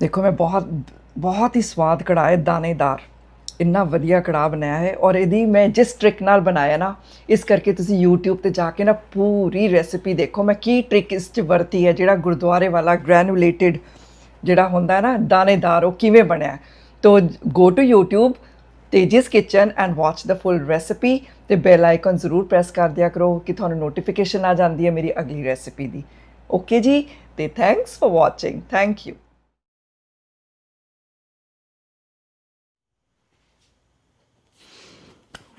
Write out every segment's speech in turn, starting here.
ਦੇਖੋ ਮੈਂ ਬਹੁਤ ਬਹੁਤ ਹੀ ਸਵਾਦ ਕੜਾਹ ਹੈ, ਦਾਣੇਦਾਰ। ਇੰਨਾ ਵਧੀਆ ਕੜਾਹ ਬਣਾਇਆ ਹੈ ਔਰ ਇਹਦੀ ਮੈਂ ਜਿਸ ਟ੍ਰਿਕ ਨਾਲ ਬਣਾਇਆ ਨਾ, ਇਸ ਕਰਕੇ ਤੁਸੀਂ YouTube ਤੇ ਜਾ ਕੇ ਨਾ ਪੂਰੀ ਰੈਸਿਪੀ ਦੇਖੋ। ਮੈਂ ਕੀ ਟ੍ਰਿਕ ਇਸ 'ਚ ਵਰਤੀ ਹੈ, ਜਿਹੜਾ ਗੁਰਦੁਆਰੇ ਵਾਲਾ ਗ੍ਰੈਨੂਲੇਟਿਡ ਜਿਹੜਾ ਹੁੰਦਾ ਹੈ ਨਾ, ਦਾਣੇਦਾਰ, ਉਹ ਕਿਵੇਂ ਬਣਿਆ ਤੋ go to YouTube Tejas kitchen and watch the full recipe ਤੇ ਬੈਲ ਆਈਕਨ ਜ਼ਰੂਰ ਪ੍ਰੈਸ ਕਰ ਦਿਆ ਕਰੋ ਕਿ ਤੁਹਾਨੂੰ ਨੋਟੀਫਿਕੇਸ਼ਨ ਆ ਜਾਂਦੀ ਹੈ ਮੇਰੀ ਅਗਲੀ ਰੈਸਿਪੀ ਦੀ। ਓਕੇ ਜੀ, ਤੇ thanks for watching thank you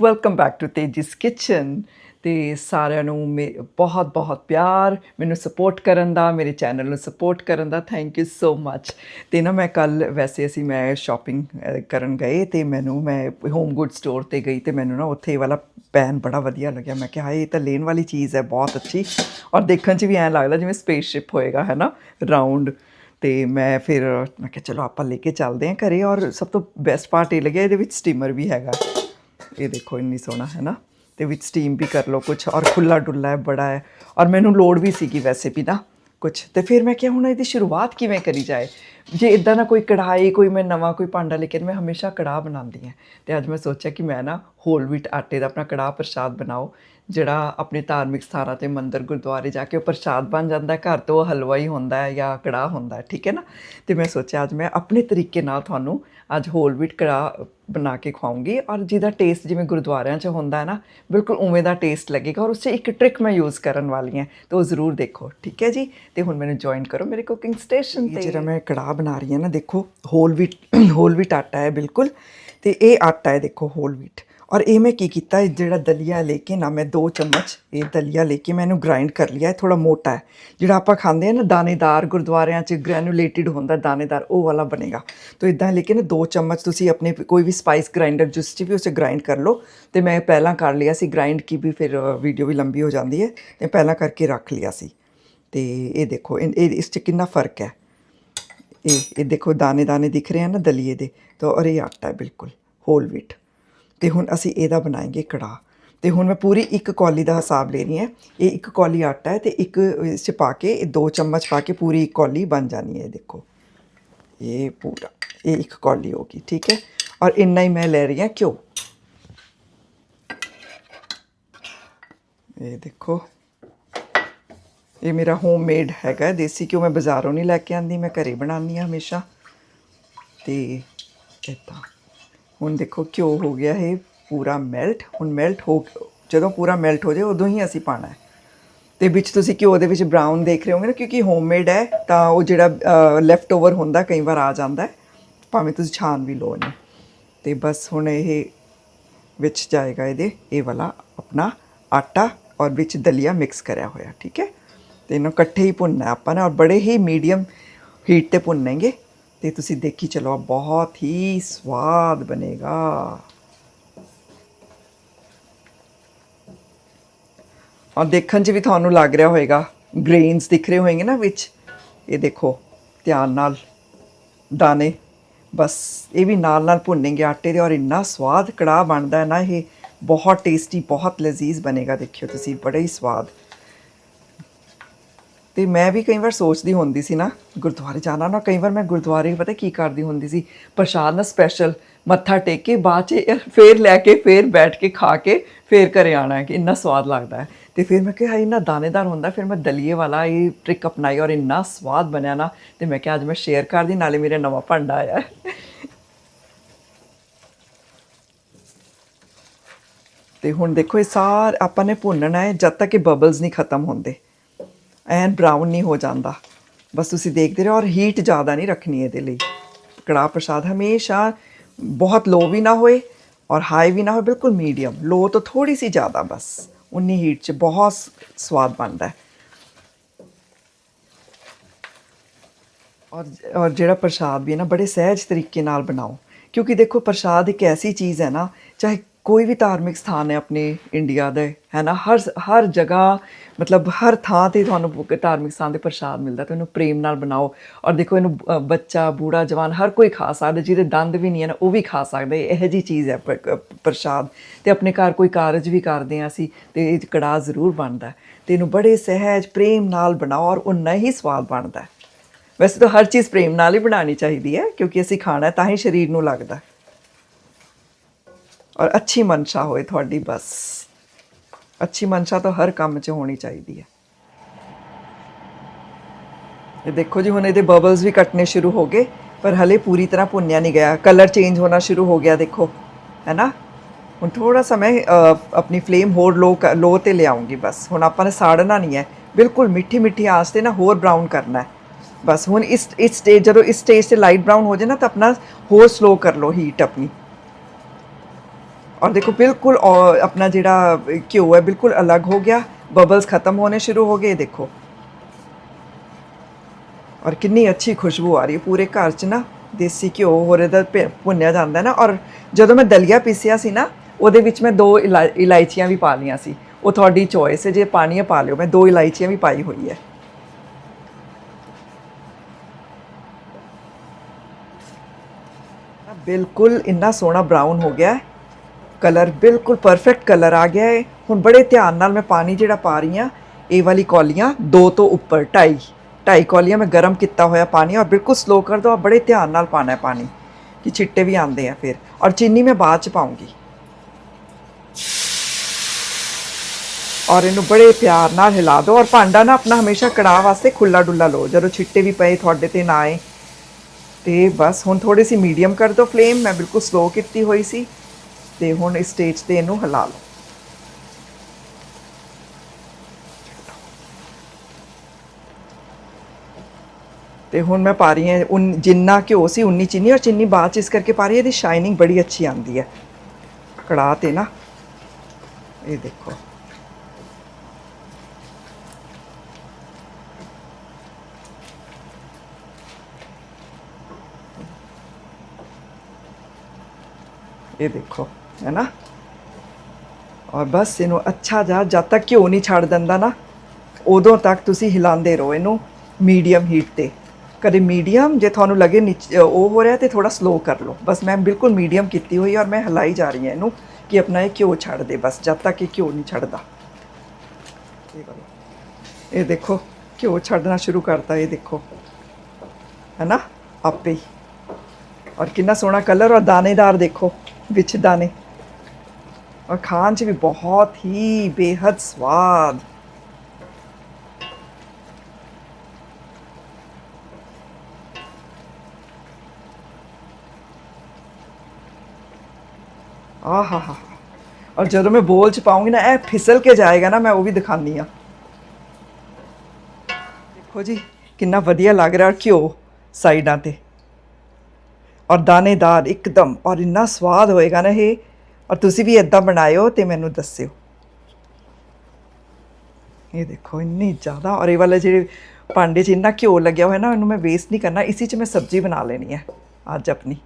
welcome back to Tejas kitchen ਤੇ ਸਾਰਿਆਂ ਨੂੰ ਮੇ- ਬਹੁਤ ਬਹੁਤ ਪਿਆਰ, ਮੈਨੂੰ ਸਪੋਰਟ ਕਰਨ ਦਾ, ਮੇਰੇ ਚੈਨਲ ਨੂੰ ਸਪੋਰਟ ਕਰਨ ਦਾ ਥੈਂਕ ਯੂ ਸੋ ਮੱਚ ਤੇ ਨਾ ਮੈਂ ਕੱਲ ਵੈਸੇ ਅਸੀਂ ਮੈਂ ਸ਼ਾਪਿੰਗ ਕਰਨ ਗਏ ਤੇ ਮੈਨੂੰ ਮੈਂ ਹੋਮ ਗੁੱਡ ਸਟੋਰ ਤੇ ਗਈ ਤੇ ਮੈਨੂੰ ਨਾ ਉੱਥੇ ਇਹ ਵਾਲਾ ਪੈਨ ਬੜਾ ਵਧੀਆ ਲੱਗਿਆ। ਮੈਂ ਕਿਹਾ, ਇਹ ਤਾਂ ਲੈਣ ਵਾਲੀ ਚੀਜ਼ ਹੈ, ਬਹੁਤ ਅੱਛੀ। ਔਰ ਦੇਖਣ 'ਚ ਵੀ ਐਂ ਲੱਗਦਾ ਜਿਵੇਂ ਸਪੇਸਸ਼ਿਪ ਹੋਏਗਾ, ਹੈ ਨਾ? ਰਾਉਂਡ ਤੇ ਮੈਂ ਫਿਰ, ਮੈਂ ਕਿਹਾ, ਚਲੋ ਆਪਾਂ ਲੈ ਕੇ ਚੱਲਦੇ ਹਾਂ ਘਰੇ ਔਰ ਸਭ ਤੋਂ ਬੈਸਟ ਪਾਰਟ ਇਹ ਲੱਗਿਆ, ਇਹਦੇ ਵਿੱਚ ਸਟੀਮਰ ਵੀ ਹੈਗਾ। ਇਹ ਦੇਖੋ ਇੰਨੀ ਸੋਹਣਾ ਹੈ ਨਾ। ਤੇ ਵਿੱਚ ਸਟੀਮ ਵੀ ਕਰ ਲਓ ਕੁਝ ਔਰ ਖੁੱਲਾ ਡੁੱਲਾ ਹੈ, ਬੜਾ ਹੈ। ਔਰ ਮੈਨੂੰ ਲੋੜ ਵੀ ਸੀਗੀ ਵੈਸੇ ਵੀ ਨਾ ਕੁਝ ਤੇ ਫਿਰ ਮੈਂ ਕਿਹਾ ਹੁਣ ਇਹਦੀ ਸ਼ੁਰੂਆਤ ਕਿਵੇਂ ਕਰੀ ਜਾਏ? ਜੇ ਇਦਾਂ ਨਾ ਕੋਈ ਕੜਾਈ ਕੋਈ ਮੈਂ ਨਵਾਂ ਕੋਈ ਭਾਂਡਾ ਲੇਕਿਨ ਮੈਂ ਹਮੇਸ਼ਾ ਕੜਾਹ ਬਣਾਉਂਦੀ ਹਾਂ। ਤੇ ਅੱਜ ਮੈਂ ਸੋਚਿਆ ਕਿ ਮੈਂ ਨਾ ਹੋਲ ਵੀਟ ਆਟੇ ਦਾ ਆਪਣਾ ਕੜਾਹ ਪ੍ਰਸ਼ਾਦ ਬਣਾਓ। ਜਿਹੜਾ ਆਪਣੇ ਧਾਰਮਿਕ ਸਥਾਨਾਂ ਤੇ ਮੰਦਿਰ ਗੁਰਦੁਆਰੇ ਜਾ ਕੇ ਉਹ ਪ੍ਰਸ਼ਾਦ ਬਣ ਜਾਂਦਾ ਘਰ ਤੋਂ ਉਹ ਹਲਵਾ ਹੀ ਹੁੰਦਾ ਹੈ ਜਾਂ ਕੜਾਹ ਹੁੰਦਾ ਠੀਕ ਹੈ ਨਾ? ਤੇ ਮੈਂ ਸੋਚਿਆ ਅੱਜ ਮੈਂ ਆਪਣੇ ਤਰੀਕੇ ਨਾਲ ਤੁਹਾਨੂੰ ਅੱਜ ਹੋਲ ਵੀਟ ਕੜਾਹ ਬਣਾ ਕੇ ਖਵਾਉਂਗੀ ਔਰ ਜਿਹਦਾ ਟੇਸਟ ਜਿਵੇਂ ਗੁਰਦੁਆਰਿਆਂ 'ਚ ਹੁੰਦਾ ਹੈ ਨਾ ਬਿਲਕੁਲ ਉਵੇਂ ਦਾ ਟੇਸਟ ਲੱਗੇਗਾ ਔਰ ਉਸ 'ਚ ਇੱਕ ਟ੍ਰਿਕ ਮੈਂ ਯੂਜ਼ ਕਰਨ ਵਾਲੀ ਹਾਂ ਤਾਂ ਉਹ ਜ਼ਰੂਰ ਦੇਖੋ ਠੀਕ ਹੈ ਜੀ? ਤੇ ਹੁਣ ਮੈਨੂੰ ਜੁਆਇਨ ਕਰੋ ਮੇਰੇ ਕੁਕਿੰਗ ਸਟੇਸ਼ਨ ਤੇ। ਜਿਹੜਾ ਮੈਂ ਕੜਾਹ ਬਣਾ ਰਹੀ ਹਾਂ ਨਾ ਦੇਖੋ ਹੋਲ ਵੀਟ ਹੋਲ ਵੀਟ ਆਟਾ ਹੈ ਬਿਲਕੁਲ। ਤੇ ਇਹ ਆਟਾ ਹੈ ਦੇਖੋ ਹੋਲ ਵੀਟ ਔਰ ਇਹ ਮੈਂ ਕੀ ਕੀਤਾ ਜਿਹੜਾ ਦਲੀਆ ਲੈ ਕੇ ਨਾ ਮੈਂ 2 ਚਮਚ ਇਹ ਦਲੀਆ ਲੈ ਕੇ ਮੈਂ ਇਹਨੂੰ ਗ੍ਰਾਈਂਡ ਕਰ ਲਿਆ, ਇਹ ਥੋੜਾ ਮੋਟਾ ਹੈ। ਜਿਹੜਾ ਆਪਾਂ ਖਾਂਦੇ ਆ ਨਾ ਦਾਣੇਦਾਰ ਗੁਰਦੁਆਰਿਆਂ 'ਚ ਗ੍ਰੈਨੂਲੇਟਿਡ ਹੁੰਦਾ ਦਾਣੇਦਾਰ, ਉਹ ਵਾਲਾ ਬਣੇਗਾ। ਤਾਂ ਇਦਾਂ ਲੈ ਕੇ ਨਾ 2 ਚਮਚ ਤੁਸੀਂ ਆਪਣੇ ਕੋਈ ਵੀ ਸਪਾਈਸ ਗ੍ਰਾਈਂਡਰ ਜਿਸ 'ਚ ਵੀ ਉਸੇ ਗ੍ਰਾਈਂਡ ਕਰ ਲਓ। ਤੇ ਮੈਂ ਪਹਿਲਾਂ ਕਰ ਲਿਆ ਸੀ ਗ੍ਰਾਈਂਡ ਕੀ ਵੀ ਫਿਰ ਵੀਡੀਓ ਵੀ ਲੰਬੀ ਹੋ ਜਾਂਦੀ ਹੈ, ਤੇ ਪਹਿਲਾਂ ਕਰਕੇ ਰੱਖ ਲਿਆ ਸੀ। ਤੇ ਇਹ ਦੇਖੋ ਇਹ ਇਸ 'ਚ ਕਿੰਨਾ ਫ਼ਰਕ ਹੈ। ਇਹ ਇਹ ਦੇਖੋ ਦਾਣੇ ਦਾਣੇ ਦਿਖ ਰਹੇ ਹਨ ਨਾ ਦਲੀਏ ਦੇ, ਤਾਂ ਔਰ ਇਹ ਆਟਾ ਬਿਲਕੁਲ ਹੋਲ ਵੀਟ ਤੇ ਹੁਣ ਅਸੀਂ ਇਹਦਾ ਬਣਾਏਗੇ ਕੜਾਹ। ਤੇ ਹੁਣ ਮੈਂ ਪੂਰੀ ਇੱਕ ਕੌਲੀ ਦਾ ਹਿਸਾਬ ਲੈ ਰਹੀ ਹਾਂ। ਇਹ ਇੱਕ ਕੌਲੀ ਆਟਾ ਹੈ ਤੇ ਇੱਕ ਇਸ ਚ ਪਾ ਕੇ ਇਹ ਦੋ ਚਮਚ ਪਾ ਕੇ ਪੂਰੀ ਇੱਕ ਕੌਲੀ ਬਣ ਜਾਣੀ ਹੈ, ਇਹ ਦੇਖੋ। ਇਹ ਪੂਰਾ, ਇਹ ਇੱਕ ਕੌਲੀ ਹੋਗੀ ਠੀਕ ਹੈ? ਔਰ ਇੰਨਾ ਹੀ ਮੈਂ ਲੈ ਰਹੀ ਹਾਂ ਘਿਓ। ਇਹ ਦੇਖੋ। ਇਹ ਮੇਰਾ ਹੋਮਮੇਡ ਹੈਗਾ ਦੇਸੀ ਘਿਓ ਮੈਂ ਬਾਜ਼ਾਰੋਂ ਨਹੀਂ ਲੈ ਕੇ ਆਂਦੀ, ਮੈਂ ਘਰੇ ਬਣਾਉਂਦੀ ਹਾਂ ਹਮੇਸ਼ਾ। ਤੇ ਇੱਦਾਂ ਹੁਣ ਦੇਖੋ ਘਿਓ ਹੋ ਗਿਆ ਇਹ ਪੂਰਾ ਮੈਲਟ ਹੁਣ ਮੈਲਟ ਹੋ ਜਦੋਂ ਪੂਰਾ ਮੈਲਟ ਹੋ ਜਾਏ, ਉਦੋਂ ਹੀ ਅਸੀਂ ਪਾਣਾ ਹੈ। ਤੇ ਵਿੱਚ ਤੁਸੀਂ ਘਿਓ ਦੇ ਵਿੱਚ ਬ੍ਰਾਊਨ ਦੇਖ ਰਹੇ ਹੋਗੇ ਨਾ, ਕਿਉਂਕਿ ਹੋਮਮੇਡ ਹੈ, ਤਾਂ ਉਹ ਜਿਹੜਾ ਲੈਫਟ ਓਵਰ ਹੁੰਦਾ, ਕਈ ਵਾਰ ਆ ਜਾਂਦਾ ਹੈ। ਭਾਵੇਂ ਤੁਸੀਂ ਛਾਣ ਵੀ ਲਓ ਇਹਨੂੰ। ਤੇ ਬਸ ਹੁਣ ਇਹ ਵਿੱਚ ਜਾਏਗਾ ਇਹਦੇ, ਇਹ ਵਾਲਾ ਆਪਣਾ ਆਟਾ ਔਰ ਵਿੱਚ ਦਲੀਆ ਮਿਕਸ ਕਰਿਆ ਹੋਇਆ, ਠੀਕ ਹੈ? ਤੇ ਇਹਨੂੰ ਇਕੱਠੇ ਹੀ ਭੁੰਨਣਾ ਆਪਾਂ ਨੇ, ਔਰ ਬੜੇ ਹੀ ਮੀਡੀਅਮ ਹੀਟ ਤੇ ਭੁੰਨੇਗੇ ਤੇ ਤੁਸੀਂ ਦੇਖੀ ਚਲੋ ਬਹੁਤ ਹੀ ਸਵਾਦ ਬਣੇਗਾ। ਔਰ ਦੇਖਣ 'ਚ ਵੀ ਤੁਹਾਨੂੰ ਲੱਗ ਰਿਹਾ ਹੋਵੇਗਾ ਗ੍ਰੇਨਸ ਦਿਖ ਰਹੇ ਹੋਣਗੇ ਨਾ ਵਿੱਚ। ਇਹ ਦੇਖੋ, ਧਿਆਨ ਨਾਲ ਦਾਣੇ। ਬਸ ਇਹ ਵੀ ਨਾਲ ਨਾਲ ਭੁੰਨੇਗੇ ਆਟੇ ਦੇ ਔਰ ਇੰਨਾ ਸਵਾਦ ਕੜਾਹ ਬਣਦਾ ਹੈ ਨਾ ਇਹ, ਬਹੁਤ ਟੇਸਟੀ ਬਹੁਤ ਲਜ਼ੀਜ਼ ਬਣੇਗਾ। ਦੇਖਿਓ ਤੁਸੀਂ, ਬੜਾ ਹੀ ਸਵਾਦ ਤੇ ਮੈਂ ਵੀ ਕਈ ਵਾਰ ਸੋਚਦੀ ਹੁੰਦੀ ਸੀ ਨਾ, ਗੁਰਦੁਆਰੇ ਜਾਣਾ ਨਾ, ਕਈ ਵਾਰ ਮੈਂ ਗੁਰਦੁਆਰੇ ਪਤਾ ਕੀ ਕਰਦੀ ਹੁੰਦੀ ਸੀ, ਪ੍ਰਸ਼ਾਦ ਨਾ ਸਪੈਸ਼ਲ ਮੱਥਾ ਟੇਕ ਕੇ ਬਾਅਦ ਚ ਇਹ ਫੇਰ ਲੈ ਕੇ, ਫੇਰ ਬੈਠ ਕੇ ਖਾ ਕੇ, ਫੇਰ ਘਰੇ ਆਣਾ ਕਿ ਇੰਨਾ ਸਵਾਦ ਲੱਗਦਾ ਹੈ ਤੇ ਫਿਰ ਮੈਂ ਕਿਹਾ ਹਾਏ ਇੰਨਾ ਦਾਣੇਦਾਰ ਹੁੰਦਾ, ਫਿਰ ਮੈਂ ਦਲੀਏ ਵਾਲਾ ਇਹ ਟ੍ਰਿਕ ਅਪਣਾਈ ਔਰ ਇੰਨਾ ਸਵਾਦ ਬਣਿਆ ਨਾ, ਤੇ ਮੈਂ ਕਿਹਾ, ਅੱਜ ਮੈਂ ਸ਼ੇਅਰ ਕਰਦੀ, ਨਾਲੇ ਮੇਰੇ ਨਵਾਂ ਭਾਂਡਾ ਆਇਆ ਹੈ। ਤੇ ਹੁਣ ਦੇਖੋ, ਇਹ ਸਾਰ ਆਪਾਂ ਨੇ ਭੁੰਨਣਾ ਹੈ, ਜਦ ਤੱਕ ਇਹ ਬਬਲਸ ਨਹੀਂ ਖਤਮ ਹੁੰਦੇ ਐਨ ਬ੍ਰਾਊਨ ਨਹੀਂ ਹੋ ਜਾਂਦਾ। ਬਸ ਤੁਸੀਂ ਦੇਖਦੇ ਰਹੋ ਔਰ ਹੀਟ ਜ਼ਿਆਦਾ ਨਹੀਂ ਰੱਖਣੀ ਇਹਦੇ ਲਈ। ਕੜਾਹ ਪ੍ਰਸ਼ਾਦ ਹਮੇਸ਼ਾ ਬਹੁਤ ਲੋ ਵੀ ਨਾ ਹੋਏ ਔਰ ਹਾਈ ਵੀ ਨਾ ਹੋਏ, ਬਿਲਕੁਲ ਮੀਡੀਅਮ ਲੋ ਤੋਂ ਥੋੜੀ ਸੀ ਜ਼ਿਆਦਾ ਬਸ। ਉਨੀ ਹੀਟ 'ਚ ਬਹੁਤ ਸਵਾਦ ਬਣਦਾ ਹੈ। ਔਰ ਔਰ ਜਿਹੜਾ ਪ੍ਰਸ਼ਾਦ ਵੀ ਹੈ ਨਾ, ਬੜੇ ਸਹਿਜ ਤਰੀਕੇ ਨਾਲ ਬਣਾਓ। ਕਿਉਂਕਿ ਦੇਖੋ ਪ੍ਰਸ਼ਾਦ ਇੱਕ ਐਸੀ ਚੀਜ਼ ਹੈ ਨਾ, ਚਾਹੇ ਕੋਈ ਵੀ ਧਾਰਮਿਕ ਸਥਾਨ ਹੈ ਆਪਣੇ ਇੰਡੀਆ ਦੇ, ਹੈ ਨਾ? ਹਰ ਹਰ ਜਗ੍ਹਾ, ਮਤਲਬ ਹਰ ਥਾਂ ਤੇ ਤੁਹਾਨੂੰ ਧਾਰਮਿਕ ਸਥਾਨ ਦੇ ਪ੍ਰਸ਼ਾਦ ਮਿਲਦਾ, ਤੇ ਇਹਨੂੰ ਪ੍ਰੇਮ ਨਾਲ ਬਣਾਓ। ਔਰ ਦੇਖੋ ਇਹਨੂੰ ਬੱਚਾ, ਬੂੜਾ, ਜਵਾਨ, ਹਰ ਕੋਈ ਖਾ ਸਕਦਾ, ਜਿਹਦੇ ਦੰਦ ਵੀ ਨਹੀਂ ਹਨ, ਉਹ ਵੀ ਖਾ ਸਕਦਾ। ਇਹ ਇਹੋ ਜੀ ਚੀਜ਼ ਹੈ ਪ- ਪ੍ਰਸ਼ਾਦ। ਤੇ ਆਪਣੇ ਘਰ ਕੋਈ ਕਾਰਜ ਵੀ ਕਰਦੇ ਆ ਅਸੀਂ, ਤੇ ਇਹ 'ਚ ਕੜਾਹ ਜ਼ਰੂਰ ਬਣਦਾ। ਹੈ। ਤੇ ਇਹਨੂੰ ਬੜੇ ਸਹਿਜ ਪ੍ਰੇਮ ਨਾਲ ਬਣਾਓ ਔਰ ਉਨਾ ਹੀ ਸਵਾਦ ਬਣਦਾ। ਵੈਸੇ ਤਾਂ ਹਰ ਚੀਜ਼ ਪ੍ਰੇਮ ਨਾਲ ਹੀ ਬਣਾਉਣੀ ਚਾਹੀਦੀ ਹੈ, ਕਿਉਂਕਿ ਅਸੀਂ ਖਾਣਾ ਤਾਂ ਹੀ ਸਰੀਰ ਨੂੰ ਲੱਗਦਾ। ਔਰ ਅੱਛੀ ਮਨਸ਼ਾ ਹੋਏ ਤੁਹਾਡੀ ਬਸ। ਅੱਛੀ ਮਨਸ਼ਾ ਤਾਂ ਹਰ ਕੰਮ 'ਚ ਹੋਣੀ ਚਾਹੀਦੀ ਹੈ। ਇਹ ਦੇਖੋ ਜੀ, ਹੁਣ ਇਹਦੇ ਬਬਲਸ ਵੀ ਕੱਟਨੇ ਸ਼ੁਰੂ ਹੋ ਗਏ, ਪਰ ਹਲੇ ਪੂਰੀ ਤਰ੍ਹਾਂ ਭੁੰਨਿਆ ਨਹੀਂ ਗਿਆ। ਕਲਰ ਚੇਂਜ ਹੋਣਾ ਸ਼ੁਰੂ ਹੋ ਗਿਆ, ਦੇਖੋ। ਹੈ ਨਾ ਹੁਣ ਥੋੜਾ ਸਮੇਂ ਆਪਣੀ ਫਲੇਮ ਹੋਰ ਲੋ ਲੋ ਤੇ ਲਿਆਉਂਗੀ ਬਸ। ਹੁਣ ਆਪਾਂ ਨੇ ਸਾੜਨਾ ਨਹੀਂ ਹੈ। ਬਿਲਕੁਲ ਮਿੱਠੀ ਮਿੱਠੀ ਆਸ ਤੇ ਨਾ ਹੋਰ ਬਰਾਊਨ ਕਰਨਾ ਹੈ। ਬਸ ਹੁਣ ਇਸ ਇਸ ਸਟੇਜ ਜਦੋਂ ਇਸ ਸਟੇਜ ਤੇ ਲਾਈਟ ਬਰਾਊਨ ਹੋ ਜਾਏ ਨਾ, ਤਾਂ ਆਪਣਾ ਹੋਰ ਸਲੋ ਕਰ ਲਓ ਹੀਟ ਆਪਣੀ। ਔਰ ਦੇਖੋ ਬਿਲਕੁਲ ਔ- ਆਪਣਾ ਜਿਹੜਾ ਘਿਓ ਹੈ ਬਿਲਕੁਲ ਅਲੱਗ ਹੋ ਗਿਆ ਬਬਲਸ ਖਤਮ ਹੋਣੇ ਸ਼ੁਰੂ ਹੋ ਗਏ ਦੇਖੋ ਔਰ ਕਿੰਨੀ ਅੱਛੀ ਖੁਸ਼ਬੂ ਆ ਰਹੀ ਹੈ ਪੂਰੇ ਘਰ 'ਚ ਨਾ ਦੇਸੀ ਘਿਓ ਹੋਰ ਇਹਦਾ ਭੁੰਨਿਆ ਜਾਂਦਾ ਨਾ ਔਰ ਜਦੋਂ ਮੈਂ ਦਲੀਆ ਪੀਸਿਆ ਸੀ ਨਾ ਉਹਦੇ ਵਿੱਚ ਮੈਂ ਦੋ ਇਲਾ- ਇਲਾਇਚੀਆਂ ਵੀ ਪਾ ਲਈਆਂ ਸੀ ਉਹ ਤੁਹਾਡੀ ਚੋਇਸ ਹੈ ਜੇ ਪਾਣੀ ਪਾ ਲਿਓ ਮੈਂ ਦੋ ਇਲਾਇਚੀਆਂ ਵੀ ਪਾਈ ਹੋਈ ਹੈ ਬਿਲਕੁਲ ਇੰਨਾ ਸੋਹਣਾ ਬਰਾਊਨ ਹੋ ਗਿਆ ਹੈ ਕਲਰ ਬਿਲਕੁਲ ਪਰਫੈਕਟ ਕਲਰ ਆ ਗਿਆ ਹੈ ਹੁਣ ਬੜੇ ਧਿਆਨ ਨਾਲ ਮੈਂ ਪਾਣੀ ਜਿਹੜਾ ਪਾ ਰਹੀ ਹਾਂ ਇਹ ਵਾਲੀ ਕੌਲੀਆਂ ਦੋ ਤੋਂ ਉੱਪਰ ਢਾਈ ਢਾਈ ਕੌਲੀਆਂ ਮੈਂ ਗਰਮ ਕੀਤਾ ਹੋਇਆ ਪਾਣੀ ਔਰ ਬਿਲਕੁਲ ਸਲੋ ਕਰ ਦੋ ਔਰ ਬੜੇ ਧਿਆਨ ਨਾਲ ਪਾਣਾ ਹੈ ਪਾਣੀ ਕਿ ਛਿੱਟੇ ਵੀ ਆਉਂਦੇ ਆ ਫਿਰ ਔਰ ਚੀਨੀ ਮੈਂ ਬਾਅਦ ਚ ਪਾਉਂਗੀ ਔਰ ਇਹਨੂੰ ਬੜੇ ਪਿਆਰ ਨਾਲ ਹਿਲਾ ਦਿਓ ਔਰ ਭਾਂਡਾ ਨਾ ਆਪਣਾ ਹਮੇਸ਼ਾ ਕੜਾਹ ਵਾਸਤੇ ਖੁੱਲਾ ਡੁੱਲਾ ਲਓ ਜਦੋਂ ਛਿੱਟੇ ਵੀ ਪਏ ਤੁਹਾਡੇ ਤੇ ਨਾ ਆਏ ਤੇ ਬਸ ਹੁਣ ਥੋੜੀ ਸੀ ਮੀਡੀਅਮ ਕਰ ਦਿਓ ਫਲੇਮ ਮੈਂ ਬਿਲਕੁਲ ਸਲੋ ਕੀਤੀ ਹੋਈ ਸੀ ਤੇ ਹੁਣ ਇਸ ਸਟੇਜ ਤੇ ਇਹਨੂੰ ਹਿਲਾ ਲਓ। ਤੇ ਹੁਣ ਮੈਂ ਪਾ ਰਹੀ ਹਾਂ ਉਨ, ਜਿੰਨਾ ਘਿਓ ਸੀ ਉਨੀ ਚੀਨੀ ਔਰ ਚੀਨੀ ਬਾਅਦ ਚ ਇਸ ਕਰਕੇ ਪਾ ਰਹੀ ਹਾਂ, ਇਹਦੀ ਸ਼ਾਈਨਿੰਗ ਬੜੀ ਅੱਛੀ ਆਉਂਦੀ ਹੈ। ਕੜਾਹ ਤੇ ਨਾ, ਇਹ ਦੇਖੋ। ਇਹ ਦੇਖੋ। ਹੈ ਨਾ ਔਰ ਬਸ ਇਹਨੂੰ ਅੱਛਾ ਜਾ ਜਦ ਤੱਕ ਘਿਓ ਨਹੀਂ ਛੱਡ ਦਿੰਦਾ ਨਾ ਉਦੋਂ ਤੱਕ ਤੁਸੀਂ ਹਿਲਾਉਂਦੇ ਰਹੋ ਇਹਨੂੰ ਮੀਡੀਅਮ ਹੀਟ ਤੇ ਕਦੇ ਮੀਡੀਅਮ ਜੇ ਤੁਹਾਨੂੰ ਲੱਗੇ ਨੀਚ- ਉਹ ਹੋ ਰਿਹਾ ਤੇ ਥੋੜਾ ਸਲੋ ਕਰ ਲਓ ਬਸ ਮੈਂ ਬਿਲਕੁਲ ਮੀਡੀਅਮ ਕੀਤੀ ਹੋਈ ਔਰ ਮੈਂ ਹਿਲਾਈ ਜਾ ਰਹੀ ਹਾਂ ਇਹਨੂੰ ਕਿ ਆਪਣਾ ਇਹ ਘਿਓ ਛੱਡ ਦੇ ਬਸ ਜਦ ਤੱਕ ਇਹ ਘਿਓ ਨਹੀਂ ਛੱਡਦਾ ਇਹ ਇਹ ਦੇਖੋ ਘਿਓ ਛੱਡਣਾ ਸ਼ੁਰੂ ਕਰਤਾ ਇਹ ਦੇਖੋ ਹੈ ਨਾ ਆਪੇ ਹੀ ਔਰ ਕਿੰਨਾ ਸੋਹਣਾ ਕਲਰ ਔਰ ਦਾਣੇਦਾਰ ਦੇਖੋ ਵਿੱਚ ਦਾਣੇ ਔਰ ਖਾਣ 'ਚ ਵੀ ਬਹੁਤ ਹੀ ਬੇहद ਸਵਾਦ ਆਹਾ ਹਾ ਔਰ ਜਦੋਂ ਮੈਂ ਬੋਲ 'ਚ ਪਾਉਂਗੀ ਨਾ ਇਹ ਫਿਸਲ ਕੇ ਜਾਏਗਾ ਨਾ ਮੈਂ ਉਹ ਵੀ ਦਿਖਾਨੀ ਆ ਦੇਖੋ ਜੀ ਕਿੰਨਾ ਵਧੀਆ ਲੱਗ ਰਿਹਾ ਔਰ ਘਿਓ ਸਾਈਡਾਂ ਤੇ ਔਰ ਦਾਣੇਦਾਰ ਇੱਕਦਮ ਔਰ ਇੰਨਾ ਸਵਾਦ ਹੋਏਗਾ ਨਾ ਇਹ ਔਰ ਤੁਸੀਂ ਵੀ ਇਦਾਂ ਬਣਾਇਓ ਤੇ ਮੈਨੂੰ ਦੱਸਿਓ। ਇਹ ਦੇਖੋ, ਇੰਨੀ ਜ਼ਿਆਦਾ ਔਰ ਇਹ ਵਾਲਾ ਜਿਹੜੇ ਭਾਂਡੇ 'ਚ ਇੰਨਾ ਘਿਓ ਲੱਗਿਆ ਹੋਇਆ ਨਾ ਇਹਨੂੰ ਮੈਂ ਵੇਸਟ ਨਹੀਂ ਕਰਨਾ, ਇਸੇ 'ਚ ਮੈਂ ਸਬਜ਼ੀ ਬਣਾ ਲੈਣੀ ਹੈ ਅੱਜ ਆਪਣੀ।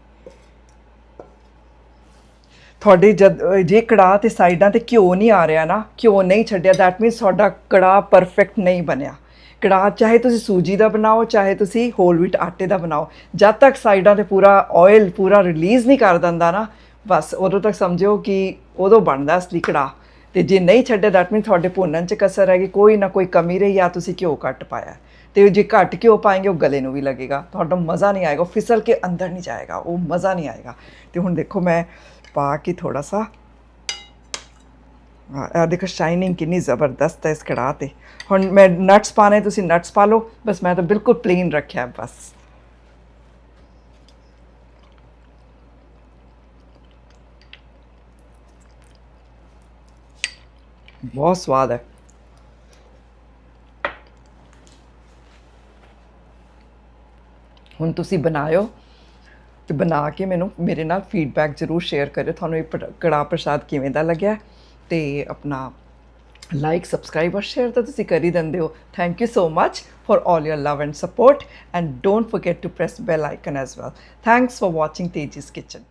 ਤੁਹਾਡੇ ਜਦ, ਜੇ ਕੜਾਹ ਤੇ ਸਾਈਡਾਂ ਤੇ ਘਿਓ ਨਹੀਂ ਆ ਰਿਹਾ ਨਾ, ਘਿਓ ਨਹੀਂ ਛੱਡਿਆ ਦੈਟ ਮੀਨਸ ਤੁਹਾਡਾ ਕੜਾਹ ਪਰਫੈਕਟ ਨਹੀਂ ਬਣਿਆ। ਕੜਾਹ ਚਾਹੇ ਤੁਸੀਂ ਸੂਜੀ ਦਾ ਬਣਾਓ, ਚਾਹੇ ਤੁਸੀਂ ਹੋਲ ਵੀਟ ਆਟੇ ਦਾ ਬਣਾਓ, ਜਦ ਤੱਕ ਸਾਈਡਾਂ ਤੇ ਪੂਰਾ ਆਇਲ ਪੂਰਾ ਰਿਲੀਜ਼ ਨਹੀਂ ਕਰ ਦਿੰਦਾ ਨਾ ਬਸ ਉਦੋਂ ਤੱਕ ਸਮਝੋ ਕਿ ਉਦੋਂ ਬਣਦਾ ਅਸਲੀ ਕੜਾਹ ਤੇ ਜੇ ਨਹੀਂ ਛੱਡਿਆ ਦੈਟ ਮੀਨਸ ਤੁਹਾਡੇ ਭੁੰਨਣ ਚ ਕਸਰ ਹੈਗੀ ਕੋਈ ਨਾ ਕੋਈ ਕਮੀ ਰਹੀ ਜਾਂ ਤੁਸੀਂ ਘਿਓ ਘੱਟ ਪਾਇਆ ਤੇ ਜੇ ਘੱਟ ਘਿਓ ਪਾਏਗੇ ਉਹ ਗਲੇ ਨੂੰ ਵੀ ਲੱਗੇਗਾ ਤੁਹਾਡਾ ਮਜ਼ਾ ਨਹੀਂ ਆਏਗਾ ਉਹ ਫਿਸਲ ਕੇ ਅੰਦਰ ਨਹੀਂ ਜਾਏਗਾ ਉਹ ਮਜ਼ਾ ਨਹੀਂ ਆਏਗਾ ਤੇ ਹੁਣ ਦੇਖੋ ਮੈਂ ਪਾ ਕੇ ਥੋੜਾ ਸਾ ਹਾਂ ਇਹ ਦੇਖੋ ਸ਼ਾਈਨਿੰਗ ਕਿੰਨੀ ਜ਼ਬਰਦਸਤ ਹੈ ਇਸ ਕੜਾਹ ਤੇ ਹੁਣ ਮੈਂ ਨਟਸ ਪਾਣੇ ਤੁਸੀਂ ਨਟਸ ਪਾ ਲਓ ਬਸ ਮੈਂ ਤਾਂ ਬਿਲਕੁਲ ਪਲੇਨ ਰੱਖਿਆ ਹੈ ਬਸ ਬਹੁਤ ਸਵਾਦ ਹੈ। ਹੁਣ ਤੁਸੀਂ ਬਣਾਇਓ ਤੇ ਬਣਾ ਕੇ ਮੈਨੂੰ ਮੇਰੇ ਨਾਲ ਫੀਡਬੈਕ ਜ਼ਰੂਰ ਸ਼ੇਅਰ ਕਰਿਓ। ਤੁਹਾਨੂੰ ਇਹ ਪੜ- ਕੜਾਹ ਪ੍ਰਸਾਦ ਕਿਵੇਂ ਦਾ ਲੱਗਿਆ ਤੇ ਆਪਣਾ ਲਾਈਕ ਸਬਸਕ੍ਰਾਈਬ ਔਰ ਸ਼ੇਅਰ ਤਾਂ ਤੁਸੀਂ ਕਰ ਹੀ ਦਿੰਦੇ ਹੋ। Thank you so much for all your love and support and don't forget to press bell icon as well thanks for watching teji's kitchen